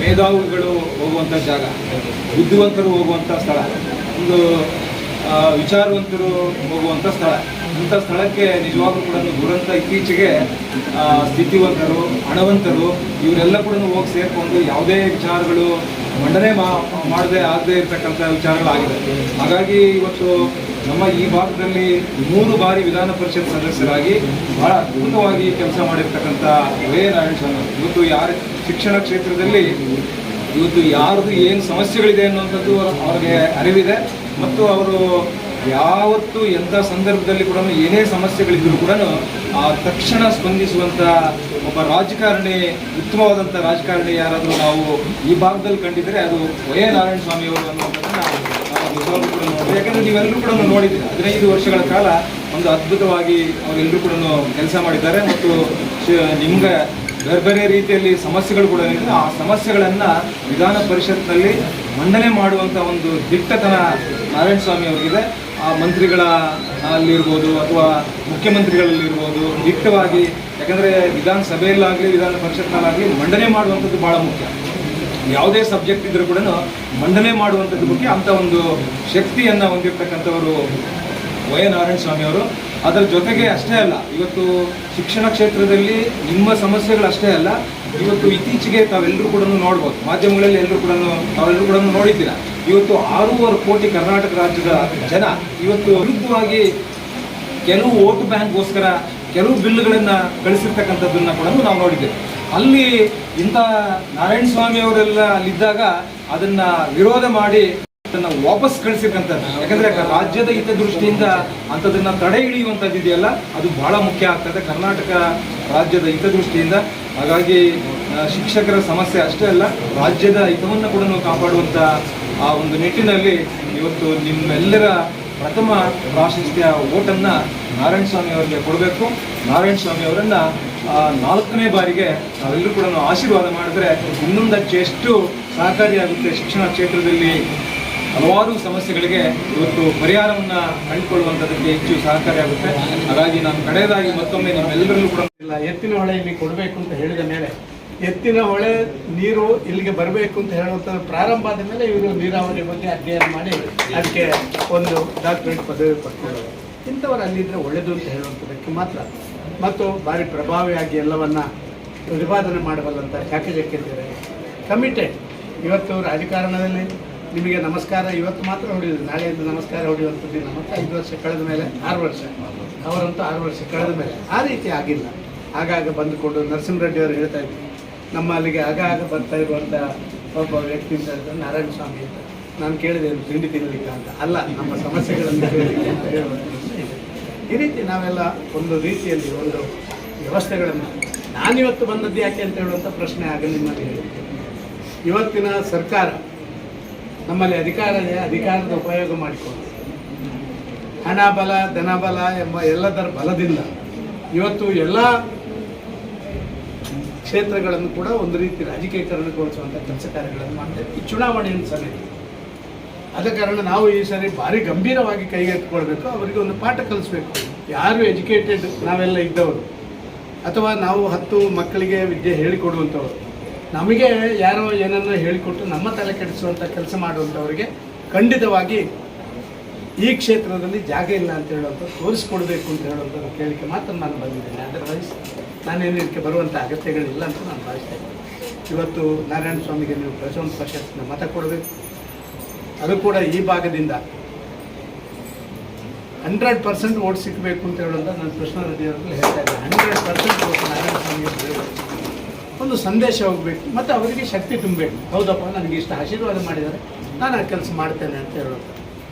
ಮೇಧಾವಿಗಳು ಹೋಗುವಂಥ ಜಾಗ. ಬುದ್ಧಿವಂತರು ಹೋಗುವಂಥ ಸ್ಥಳ. ಒಂದು ವಿಚಾರವಂತರು ಹೋಗುವಂಥ ಸ್ಥಳ. ಇಂಥ ಸ್ಥಳಕ್ಕೆ ನಿಜವಾಗ್ಲೂ ಕೂಡ ದುರಂತ ಇತ್ತೀಚೆಗೆ ಸ್ಥಿತಿವಂತರು, ಹಣವಂತರು, ಇವರೆಲ್ಲ ಕೂಡ ಹೋಗಿ ಸೇರಿಕೊಂಡು ಯಾವುದೇ ವಿಚಾರಗಳು ಮಂಡನೆ ಮಾಡದೆ ಆಗದೆ ಇರತಕ್ಕಂಥ ವಿಚಾರಗಳಾಗಿದೆ ಹಾಗಾಗಿ ಇವತ್ತು ನಮ್ಮ ಈ ಭಾಗದಲ್ಲಿ ಮೂರು ಬಾರಿ ವಿಧಾನ ಪರಿಷತ್ ಸದಸ್ಯರಾಗಿ ಬಹಳ ಅದ್ಭುತವಾಗಿ ಕೆಲಸ ಮಾಡಿರ್ತಕ್ಕಂಥ ವೈ ನಾರಾಯಣ ಸ್ವಾಮಿ. ಇವತ್ತು ಯಾರ ಶಿಕ್ಷಣ ಕ್ಷೇತ್ರದಲ್ಲಿ ಇವತ್ತು ಯಾರದು ಏನು ಸಮಸ್ಯೆಗಳಿದೆ ಅನ್ನುವಂಥದ್ದು ಅವ್ರಿಗೆ ಅರಿವಿದೆ ಮತ್ತು ಅವರು ಯಾವತ್ತು ಎಂಥ ಸಂದರ್ಭದಲ್ಲಿ ಕೂಡ ಏನೇ ಸಮಸ್ಯೆಗಳಿದ್ದರೂ ಕೂಡ ಆ ತಕ್ಷಣ ಸ್ಪಂದಿಸುವಂಥ ಒಬ್ಬ ರಾಜಕಾರಣಿ, ಉತ್ತಮವಾದಂಥ ರಾಜಕಾರಣಿ ಯಾರಾದರೂ ನಾವು ಈ ಭಾಗದಲ್ಲಿ ಕಂಡಿದ್ದರೆ ಅದು ವೈ ನಾರಾಯಣ ಸ್ವಾಮಿ ಅವರು ಅನ್ನುವಂಥದ್ದನ್ನ ನಾವು ಕೂಡ ನೋಡ್ತೀವಿ ಯಾಕಂದ್ರೆ ನೀವೆಲ್ಲರೂ ಕೂಡ ನೋಡಿದ್ದೀರಿ. ಹದಿನೈದು ವರ್ಷಗಳ ಕಾಲ ಒಂದು ಅದ್ಭುತವಾಗಿ ಅವರೆಲ್ಲರೂ ಕೂಡ ಕೆಲಸ ಮಾಡಿದ್ದಾರೆ ಮತ್ತು ನಿಮ್ಗೆ ಬೇರೆ ಬೇರೆ ರೀತಿಯಲ್ಲಿ ಸಮಸ್ಯೆಗಳು ಕೂಡ ಆ ಸಮಸ್ಯೆಗಳನ್ನು ವಿಧಾನ ಪರಿಷತ್ನಲ್ಲಿ ಮಂಡನೆ ಮಾಡುವಂಥ ಒಂದು ದಿಟ್ಟತನ ನಾರಾಯಣ ಸ್ವಾಮಿ ಅವರಿಗಿದೆ. ಆ ಮಂತ್ರಿಗಳ ಅಲ್ಲಿರ್ಬೋದು ಅಥವಾ ಮುಖ್ಯಮಂತ್ರಿಗಳಲ್ಲಿರ್ಬೋದು ದಿಟ್ಟವಾಗಿ, ಯಾಕಂದರೆ ವಿಧಾನಸಭೆಯಲ್ಲಾಗಲಿ, ವಿಧಾನ ಪರಿಷತ್ನಲ್ಲಾಗಲಿ ಮಂಡನೆ ಮಾಡುವಂಥದ್ದು ಭಾಳ ಮುಖ್ಯ. ಯಾವುದೇ ಸಬ್ಜೆಕ್ಟ್ ಇದ್ರೂ ಕೂಡ ಮಂಡನೆ ಮಾಡುವಂಥದ್ದು ಮುಖ್ಯ. ಅಂತ ಒಂದು ಶಕ್ತಿಯನ್ನು ಹೊಂದಿರತಕ್ಕಂಥವರು ವೈ ನಾರಾಯಣ ಸ್ವಾಮಿ ಅವರು ಅದರ ಜೊತೆಗೆ ಅಷ್ಟೇ ಅಲ್ಲ, ಇವತ್ತು ಶಿಕ್ಷಣ ಕ್ಷೇತ್ರದಲ್ಲಿ ನಿಮ್ಮ ಸಮಸ್ಯೆಗಳು ಅಷ್ಟೇ ಅಲ್ಲ, ಇವತ್ತು ಇತ್ತೀಚೆಗೆ ತಾವೆಲ್ಲರೂ ಕೂಡ ನೋಡ್ಬೋದು. ಮಾಧ್ಯಮಗಳಲ್ಲಿ ಎಲ್ಲರೂ ಕೂಡ ತಾವೆಲ್ಲರೂ ಕೂಡ ನೋಡಿದ್ದೀರ. ಇವತ್ತು ಆರೂವರೆ ಕೋಟಿ ಕರ್ನಾಟಕ ರಾಜ್ಯದ ಜನ ಇವತ್ತು ವಿರುದ್ಧವಾಗಿ ಕೆಲವು ವೋಟ್ ಬ್ಯಾಂಕ್ಗೋಸ್ಕರ, ಕೆಲವು ಬಿಲ್ಗಳನ್ನು ಕಳಿಸಿರ್ತಕ್ಕಂಥದ್ದನ್ನು ಕೂಡ ನಾವು ನೋಡಿದ್ದೇವೆ. ಅಲ್ಲಿ ಇಂಥ ನಾರಾಯಣ ಸ್ವಾಮಿ ಅವರೆಲ್ಲ ಅಲ್ಲಿದ್ದಾಗ ಅದನ್ನ ವಿರೋಧ ಮಾಡಿ ಅದನ್ನ ವಾಪಸ್ ಕಳಿಸಿರ್ತಕ್ಕಂಥದ್ದು. ಯಾಕಂದ್ರೆ ರಾಜ್ಯದ ಹಿತದೃಷ್ಟಿಯಿಂದ ಅಂಥದನ್ನ ತಡೆ ಹಿಡಿಯುವಂಥದ್ದು ಇದೆಯಲ್ಲ ಅದು ಬಹಳ ಮುಖ್ಯ ಆಗ್ತದೆ. ಕರ್ನಾಟಕ ರಾಜ್ಯದ ಹಿತದೃಷ್ಟಿಯಿಂದ. ಹಾಗಾಗಿ ಶಿಕ್ಷಕರ ಸಮಸ್ಯೆ ಅಷ್ಟೇ ಅಲ್ಲ, ರಾಜ್ಯದ ಹಿತವನ್ನು ಕೂಡ ನಾವು ಕಾಪಾಡುವಂಥ, ಆ, ಒಂದು ನಿಟ್ಟಿನಲ್ಲಿ ಇವತ್ತು ನಿಮ್ಮೆಲ್ಲರ ಪ್ರಥಮ ಪ್ರಾಶಸ್ತ್ಯ ಓಟನ್ನ ನಾರಾಯಣ ಸ್ವಾಮಿ ಅವರಿಗೆ ಕೊಡಬೇಕು. ನಾರಾಯಣ ಸ್ವಾಮಿ ಅವರನ್ನ ನಾಲ್ಕನೇ ಬಾರಿಗೆ ನಾವೆಲ್ಲರೂ ಕೂಡ ಆಶೀರ್ವಾದ ಮಾಡಿದ್ರೆ ಇನ್ನೊಂದಕ್ಕೆ ಎಷ್ಟು ಸಹಕಾರಿಯಾಗುತ್ತೆ ಶಿಕ್ಷಣ ಕ್ಷೇತ್ರದಲ್ಲಿ ಹಲವಾರು ಸಮಸ್ಯೆಗಳಿಗೆ ಇವತ್ತು ಪರಿಹಾರವನ್ನ ಕಂಡುಕೊಳ್ಳುವಂಥದ್ದಕ್ಕೆ ಹೆಚ್ಚು ಸಹಕಾರಿಯಾಗುತ್ತೆ. ಹಾಗಾಗಿ ನಾನು ಕಡೆಯದಾಗಿ ಮತ್ತೊಮ್ಮೆ ನಿಮ್ಮೆಲ್ಲರಲ್ಲೂ ಕೂಡ ಇಲ್ಲ, ಎತ್ತಿನ ಹೊಳೆ ಇಲ್ಲಿ ಕೊಡಬೇಕು ಅಂತ ಹೇಳಿದ ಮೇಲೆ, ಎತ್ತಿನ ಹೊಳೆ ನೀರು ಇಲ್ಲಿಗೆ ಬರಬೇಕು ಅಂತ ಹೇಳುವಂಥ ಪ್ರಾರಂಭ ಆದ ಮೇಲೆ ಇವರು ನೀರಾವರಿ ಬಗ್ಗೆ ಅಧ್ಯಯನ ಮಾಡಿ ಅದಕ್ಕೆ ಒಂದು ಡಾಕ್ಟರೇಟ್ ಪದವಿ ಪಡ್ಕೊಳ್ಳೋದು ಇಂಥವ್ರು ಅಲ್ಲಿದ್ದರೆ ಒಳ್ಳೆಯದು ಅಂತ ಹೇಳುವಂಥದ್ದಕ್ಕೆ ಮಾತ್ರ. ಮತ್ತು ಭಾರಿ ಪ್ರಭಾವಿಯಾಗಿ ಎಲ್ಲವನ್ನ ಪ್ರತಿಪಾದನೆ ಮಾಡಬಲ್ಲಂಥ ಶಾಖಜಕ್ಕಿದ್ದಾರೆ ಕಮಿಟೆಡ್ ಇವತ್ತು ರಾಜಕಾರಣದಲ್ಲಿ ನಿಮಗೆ ನಮಸ್ಕಾರ, ಇವತ್ತು ಮಾತ್ರ ಹೊಡೆಯುವುದು. ನಾಳೆಯಿಂದ ನಮಸ್ಕಾರ ಹೊಡೆಯುವಂಥದ್ದು ಮತ್ತೆ ಐದು ವರ್ಷ ಕಳೆದ ಮೇಲೆ, ಆರು ವರ್ಷ. ಅವರಂತೂ ಆರು ವರ್ಷ ಕಳೆದ ಮೇಲೆ. ಆ ರೀತಿ ಆಗಿಲ್ಲ. ಆಗಾಗ ಬಂದುಕೊಂಡು ನರಸಿಂಹರೆಡ್ಡಿ ಅವರು ಹೇಳ್ತಾ ಇದ್ರು. ನಮ್ಮ ಅಲ್ಲಿಗೆ ಆಗಾಗ ಬರ್ತಾ ಇರುವಂಥ ಒಬ್ಬ ವ್ಯಕ್ತಿ ಅಂತ ಹೇಳಿದ್ರೆ ನಾರಾಯಣ ಸ್ವಾಮಿ ಅಂತ. ನಾನು ಕೇಳಿದೆ ತಿಂಡಿ ತಿನ್ನಲಿಕ್ಕೆ ಅಂತ. ಅಲ್ಲ, ನಮ್ಮ ಸಮಸ್ಯೆಗಳನ್ನು ಕೇಳಲಿಕ್ಕೆ ಅಂತ ಹೇಳುವಂಥ. ಈ ರೀತಿ ನಾವೆಲ್ಲ ಒಂದು ರೀತಿಯಲ್ಲಿ ಒಂದು ವ್ಯವಸ್ಥೆಗಳನ್ನು ನಾನಿವತ್ತು ಬಂದದ್ದು ಯಾಕೆ ಅಂತ ಹೇಳುವಂಥ ಪ್ರಶ್ನೆ ಆಗ ನಿಮ್ಮಲ್ಲಿ ಇವತ್ತಿನ ಸರ್ಕಾರ ನಮ್ಮಲ್ಲಿ ಅಧಿಕಾರ ಅಧಿಕಾರದ ಉಪಯೋಗ ಮಾಡಿಕೊಂಡು ಹಣ ಬಲ, ಧನ ಬಲ ಎಂಬ ಎಲ್ಲದರ ಬಲದಿಂದ ಇವತ್ತು ಎಲ್ಲ ಕ್ಷೇತ್ರಗಳನ್ನು ಕೂಡ ಒಂದು ರೀತಿ ರಾಜಕೀಕರಣಗೊಳಿಸುವಂಥ ಕೆಲಸ ಕಾರ್ಯಗಳನ್ನು ಮಾಡ್ತೇವೆ ಈ ಚುನಾವಣೆಯನ್ನು ಸಮಿತಿ. ಆದ ಕಾರಣ ನಾವು ಈ ಸಾರಿ ಭಾರಿ ಗಂಭೀರವಾಗಿ ಕೈಗೆತ್ತಿಕೊಳ್ಬೇಕು, ಅವರಿಗೆ ಒಂದು ಪಾಠ ಕಲಿಸ್ಬೇಕು. ಯಾರು ಎಜುಕೇಟೆಡ್ ನಾವೆಲ್ಲ ಇದ್ದವರು, ಅಥವಾ ನಾವು ಹತ್ತು ಮಕ್ಕಳಿಗೆ ವಿದ್ಯೆ ಹೇಳಿಕೊಡುವಂಥವ್ರು, ನಮಗೆ ಯಾರೋ ಏನನ್ನೋ ಹೇಳಿಕೊಟ್ಟು ನಮ್ಮ ತಲೆ ಕೆಡಿಸುವಂಥ ಕೆಲಸ ಮಾಡುವಂಥವರಿಗೆ ಖಂಡಿತವಾಗಿ ಈ ಕ್ಷೇತ್ರದಲ್ಲಿ ಜಾಗ ಇಲ್ಲ ಅಂತ ಹೇಳುವಂಥ ತೋರಿಸ್ಕೊಡ್ಬೇಕು ಅಂತ ಹೇಳುವಂಥ ಕೇಳಿಕೆ ಮಾತ್ರ ನಾನು ಬಂದಿದ್ದೇನೆ. ಅದರ್ವೈಸ್ ನಾನೇನು ಇದಕ್ಕೆ ಬರುವಂಥ ಅಗತ್ಯಗಳಿಲ್ಲ ಅಂತ ನಾನು ಭಾವಿಸ್ತೇನೆ. ಇವತ್ತು ನಾರಾಯಣ ಸ್ವಾಮಿಗೆ ನೀವು ಪ್ರಜೋನ್ ಪ್ರಶಸ್ತಿನ ಮತ ಕೊಡಬೇಕು. ಅದು ಕೂಡ ಈ ಭಾಗದಿಂದ. ಹಂಡ್ರೆಡ್ ಪರ್ಸೆಂಟ್ ಓಟ್ ಸಿಕ್ಕಬೇಕು ಅಂತ ಹೇಳೋದು ನಾನು ಕೃಷ್ಣ ರೆಡ್ಡಿ ಅವರಲ್ಲಿ ಹೇಳ್ತಾ ಇದ್ದೆ ಹಂಡ್ರೆಡ್ ಪರ್ಸೆಂಟ್ ಓಟ್ ಒಂದು ಸಂದೇಶ ಹೋಗಬೇಕು. ಮತ್ತು ಅವರಿಗೆ ಶಕ್ತಿ ತುಂಬಬೇಕು. ಹೌದಪ್ಪ, ನನಗೆ ಇಷ್ಟು ಆಶೀರ್ವಾದ ಮಾಡಿದ್ದಾರೆ. ನಾನು ಆ ಕೆಲಸ ಮಾಡ್ತೇನೆ ಅಂತ ಹೇಳೋದು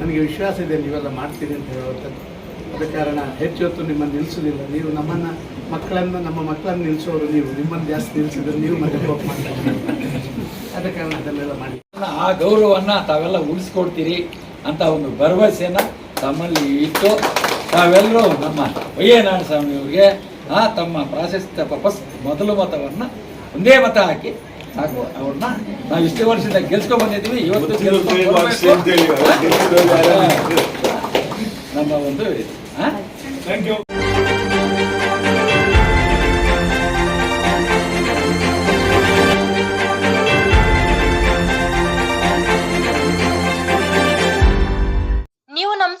ನನಗೆ ವಿಶ್ವಾಸ ಇದೆ, ನೀವೆಲ್ಲ ಮಾಡ್ತೀರಿ ಅಂತ ಹೇಳುವಂಥದ್ದು ಅದ ಕಾರಣ ಹೆಚ್ಚು ಹೊತ್ತು ನಿಮ್ಮನ್ನು ನಿಲ್ಲಿಸೋದಿಲ್ಲ ನೀವು ನಮ್ಮನ್ನು ಮಕ್ಕಳನ್ನು, ನಮ್ಮ ಮಕ್ಕಳನ್ನು ನಿಲ್ಲಿಸೋರು ನೀವು. ನಿಮ್ಮನ್ನು ಜಾಸ್ತಿ ನಿಲ್ಲಿಸಿದ್ರೆ ನೀವು ಮತ್ತೆ ಹೋಗಿ ಮಾಡ್ತಾರೆ. ಅದ ಕಾರಣ ಅದನ್ನೆಲ್ಲ ಮಾಡಿ. ಆ ಗೌರವವನ್ನ ತಾವೆಲ್ಲ ಉಳಿಸ್ಕೊಡ್ತೀರಿ ಅಂತ ಒಂದು ಭರವಸೆಯನ್ನು ತಮ್ಮಲ್ಲಿ ಇಟ್ಟು ತಾವೆಲ್ಲರೂ ನಮ್ಮ ವಯ್ಯನಾರಾಯಣ ಸ್ವಾಮಿಯವರಿಗೆ ಆ ತಮ್ಮ ಪ್ರಾಶಸ್ತ್ಯ ಪಸ್ ಮೊದಲು ಮತವನ್ನು ಒಂದೇ ಮತ ಹಾಕಿ ಸಾಕು ಅವ್ರನ್ನ ನಾವು ಇಷ್ಟೇ ವರ್ಷದಿಂದ ಗೆಲ್ಸ್ಕೊಂಡು ಬಂದಿದ್ದೀವಿ ಇವತ್ತು. ನಮ್ಮ ಒಂದು? Thank you